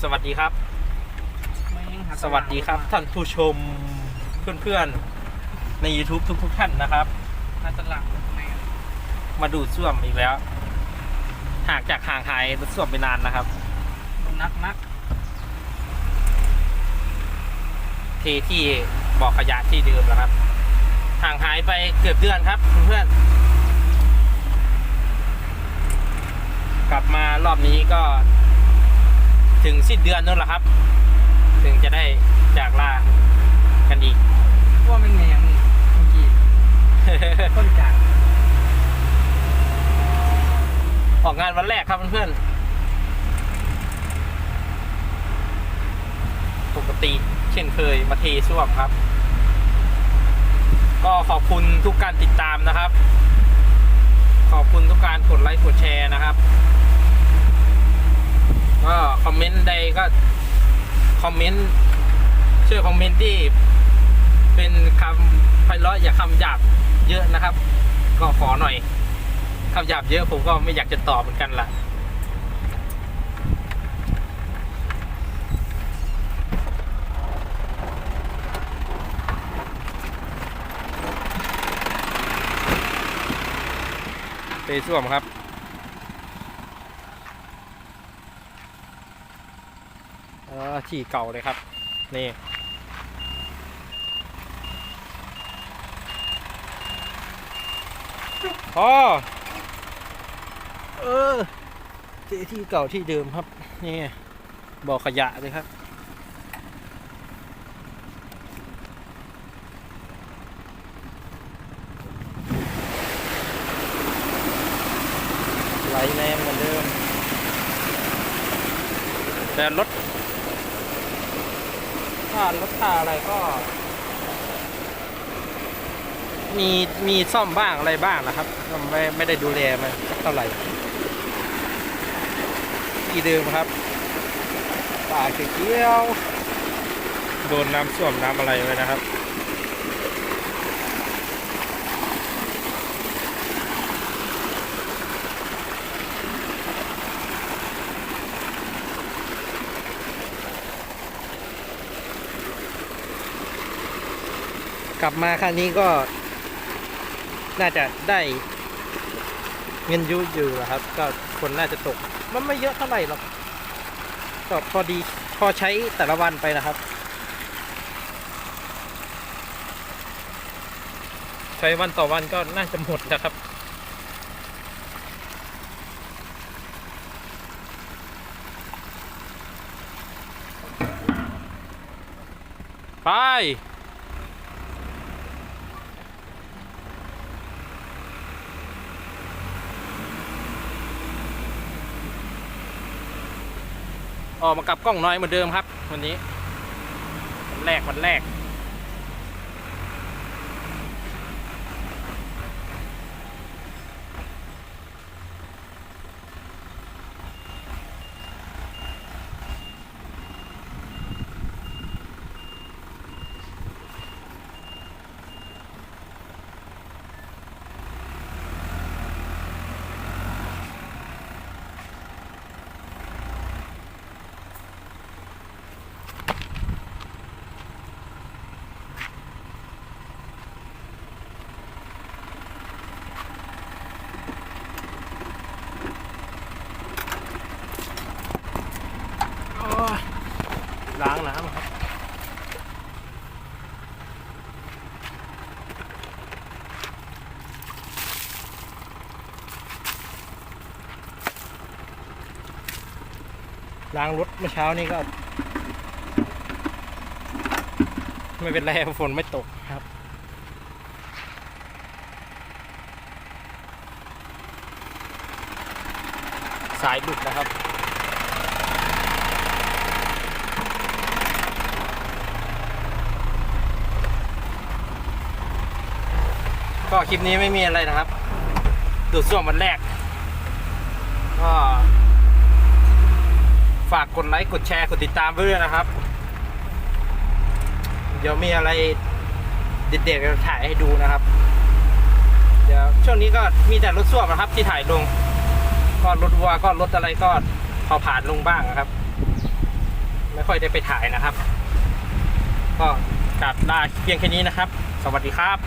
กับสวัสดีครับ สวัสดีครับ ท่านผู้ชมเพื่อนๆ ใน YouTube ทุกๆท่านนะครับมาตลาดแมนมาดูดซ่วมอีกแล้วห่างจากห่างหายรถซ่วมไปนานนะครับ นักนักเทที่บ่อขยะที่เดิมแล้วครับห่างหายไปเกือบเดือนครับเพื่อนๆกลับมารอบนี้ก็ ถึงสิ้นเดือนนั่นแหละครับ ถึงจะได้จากลากันอีกว่ามันแมงเมื่อกี้ต้นจางออกงานวันแรกครับเพื่อนๆปกติเช่นเคยมาเทซ่วมครับ ก็ขอบคุณทุกการติดตามนะครับ ขอบคุณทุกการกดไลค์กดแชร์นะครับก็ คอมเมนต์ใดก็คอมเมนต์ช่วยคอมเมนต์ที่เป็นคำไพเราะอย่าคำหยาบเยอะนะครับ ก็ขอหน่อยคำหยาบเยอะผมก็ไม่อยากจะตอบเหมือนกันล่ะเตะส้วมครับ เออที่เก่าเลยครับ นี่อ๋อเออที่ที่เก่าที่เดิมครับ นี่บ่อขยะเลยครับไหลแรงเหมือนเดิมแต่รถ ถ้ารถค่าอะไรก็ มีมีซ่อมบ้างอะไรบ้างนะครับไม่ไม่ได้ดูแลมันสักเท่าไหร่ที่เดิมครับป่าเขียวโดนน้ำส้วมน้ำอะไรไว้นะครับ กลับมาครั้งนี้ก็ น่าจะได้เงินอยูอยู่ครับ ก็คนน่าจะตก มันไม่เยอะเท่าไหร่หรอกก็พอดีพอใช้แต่ละวันไปนะครับ ใช้วันต่อวันก็น่าจะหมดนะครับไป ออกมากับกล้องน้อยเหมือนเดิมครับ วันนี้วันแรกวันแรก ล้างรถเมื่อเช้านี้ก็ ไม่เป็นไรฝนไม่ตกครับสายดุดนะครับ ก็คลิปนี้ไม่มีอะไรนะครับ ดูดซ่วมวันแรก ก็ ฝากกดไลค์กดแชร์กดติดตามไว้ด้วยนะครับ เดี๋ยวมีอะไรเด็ดๆจะถ่ายให้ดูนะครับ เดี๋ยวช่วงนี้ก็มีแต่รถส้วมนะครับ ที่ถ่ายลง ก็รถวัวก็รถอะไรก็พอผ่านลงบ้างนะครับ ไม่ค่อยได้ไปถ่ายนะครับ ก็กลับลาเพียงแค่นี้นะครับ สวัสดีครับ